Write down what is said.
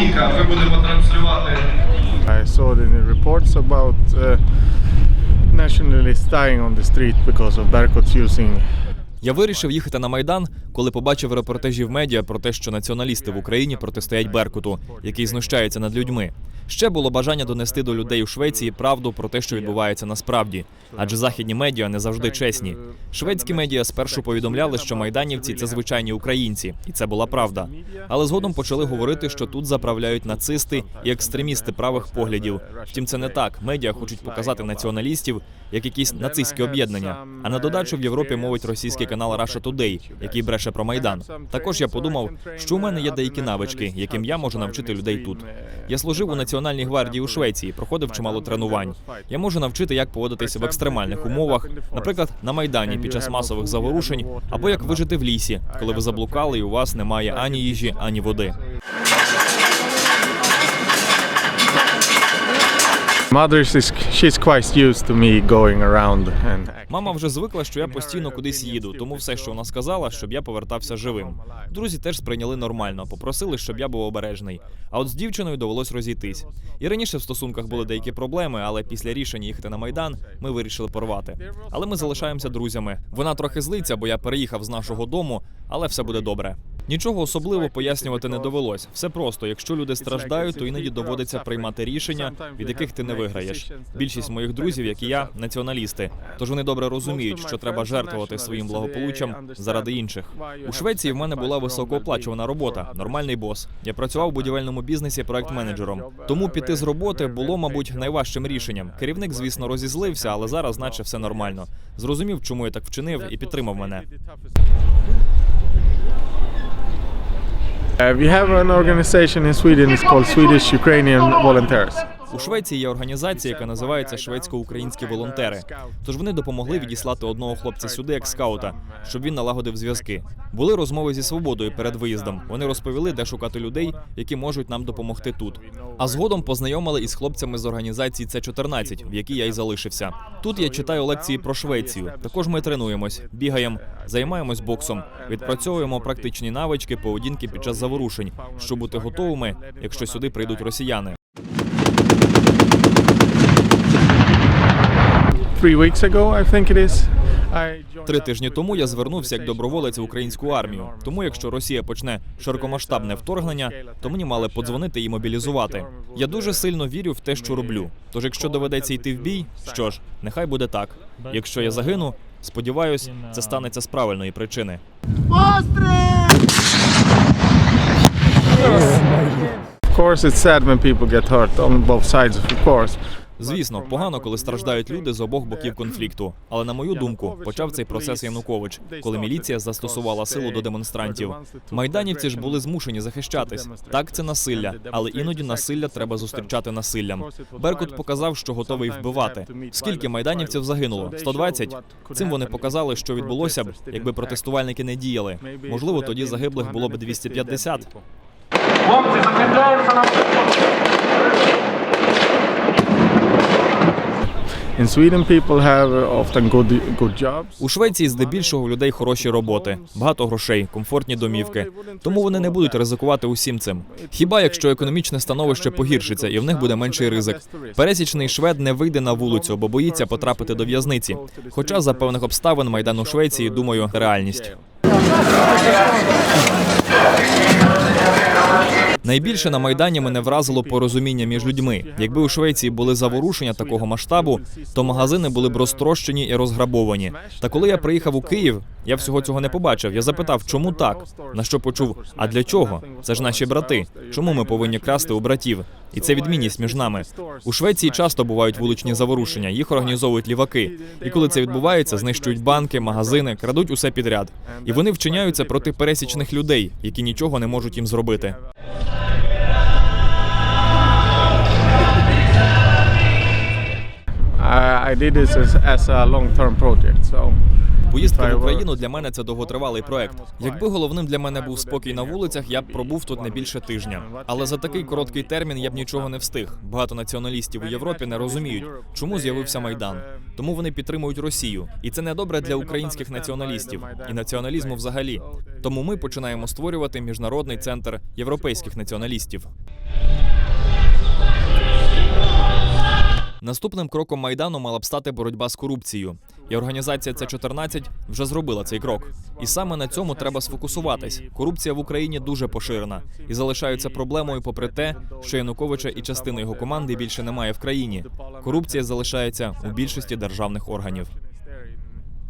стійка. Ми будемо транслювати. I saw it in the reports about uh, nationalists dying on the street because of Berkut's using Я вирішив їхати на майдан, коли побачив репортажі в медіа про те, що націоналісти в Україні протистоять Беркуту, який знущається над людьми. Ще було бажання донести до людей у Швеції правду про те, що відбувається насправді, адже західні медіа не завжди чесні. Шведські медіа спершу повідомляли, що майданівці це звичайні українці, і це була правда. Але згодом почали говорити, що тут заправляють нацисти і екстремісти правих поглядів. Втім, це не так. Медіа хочуть показати націоналістів як якісь нацистські об'єднання. А на додачу в Європі мовить російський канал Russia Today, який бреше про майдан. Також я подумав, що у мене є деякі навички, яким я можу навчити людей тут. Я служив у національній гвардії у Швеції, проходив чимало тренувань. Я можу навчити, як поводитися в екстремальних умовах, наприклад, на майдані під час масових заворушень, або як вижити в лісі, коли ви заблукали і у вас немає ані їжі, ані води. Мама вже звикла, що я постійно кудись їду, тому все, що вона сказала, щоб я повертався живим. Друзі теж сприйняли нормально, попросили, щоб я був обережний. А от з дівчиною довелось розійтись. І раніше в стосунках були деякі проблеми, але після рішення їхати на майдан ми вирішили порвати. Але ми залишаємося друзями. Вона трохи злиться, бо я переїхав з нашого дому, але все буде добре. Нічого особливо пояснювати не довелось. Все просто, якщо люди страждають, то іноді доводиться приймати рішення, від яких ти не виграєш. Більшість моїх друзів, як і я, націоналісти. Тож вони добре розуміють, що треба жертвувати своїм благополуччям заради інших. У Швеції в мене була високооплачувана робота, нормальний бос. Я працював у будівельному бізнесі проект-менеджером. Тому піти з роботи було, мабуть, найважчим рішенням. Керівник, звісно, розізлився, але зараз, наче, все нормально. Зрозумів, чому я так вчинив, і підтримав мене. Uh, we have an organization in Sweden. It's called Swedish Ukrainian Volunteers. У Швеції є організація, яка називається Шведсько-українські волонтери. Тож вони допомогли відіслати одного хлопця сюди як скаута, щоб він налагодив зв'язки. Були розмови зі свободою перед виїздом. Вони розповіли, де шукати людей, які можуть нам допомогти тут. А згодом познайомили із хлопцями з організації С-14, в якій я й залишився. Тут я читаю лекції про Швецію. Також ми тренуємось, бігаємо, займаємось боксом, відпрацьовуємо практичні навички поведінки під час заворушень, щоб бути готовими, якщо сюди прийдуть росіяни. Три тижні тому я звернувся як доброволець в українську армію. Тому, якщо Росія почне широкомасштабне вторгнення, то мені мали подзвонити і мобілізувати. Я дуже сильно вірю в те, що роблю. Тож, якщо доведеться йти в бій, що ж, нехай буде так. Якщо я загину, сподіваюсь, це станеться з правильної причини. Of course, it's sad when people get hurt on both sides, of course. Звісно, погано, коли страждають люди з обох боків конфлікту. Але на мою думку, почав цей процес Янукович, коли міліція застосувала силу до демонстрантів. Майданівці ж були змушені захищатись. Так, це насилля, але іноді насилля треба зустрічати насиллям. Беркут показав, що готовий вбивати. Скільки майданівців загинуло? 120? Цим вони показали, що відбулося б, якби протестувальники не діяли. Можливо, тоді загиблих було б 250. Хлопці, закріпляємося на In Sweden, uh. У Швеції здебільшого людей хороші роботи, багато грошей, комфортні домівки. Тому вони не будуть ризикувати усім цим. Хіба якщо економічне становище погіршиться і в них буде менший ризик? Пересічний швед не вийде на вулицю, бо боїться потрапити до в'язниці. Хоча за певних обставин майдан у Швеції, думаю, реальність. Найбільше на майдані мене вразило порозуміння між людьми. Якби у Швеції були заворушення такого масштабу, то магазини були б розтрощені і розграбовані. Та коли я приїхав у Київ, я всього цього не побачив. Я запитав, чому так? На що почув? А для чого? Це ж наші брати. Чому ми повинні красти у братів? І це відмінність між нами. У Швеції часто бувають вуличні заворушення, їх організовують ліваки. І коли це відбувається, знищують банки, магазини, крадуть усе підряд. І вони вчиняються проти пересічних людей, які нічого не можуть їм зробити. I, did this as a long-term project, so Поїздка в Україну для мене це довготривалий проект. Якби головним для мене був спокій на вулицях, я б пробув тут не більше тижня. Але за такий короткий термін я б нічого не встиг. Багато націоналістів у Європі не розуміють, чому з'явився майдан. Тому вони підтримують Росію, і це не добре для українських націоналістів і націоналізму взагалі. Тому ми починаємо створювати міжнародний центр європейських націоналістів. Наступним кроком майдану мала б стати боротьба з корупцією. І організація С14 вже зробила цей крок. І саме на цьому треба сфокусуватись. Корупція в Україні дуже поширена і залишається проблемою, попри те, що Януковича і частини його команди більше немає в країні. Корупція залишається у більшості державних органів.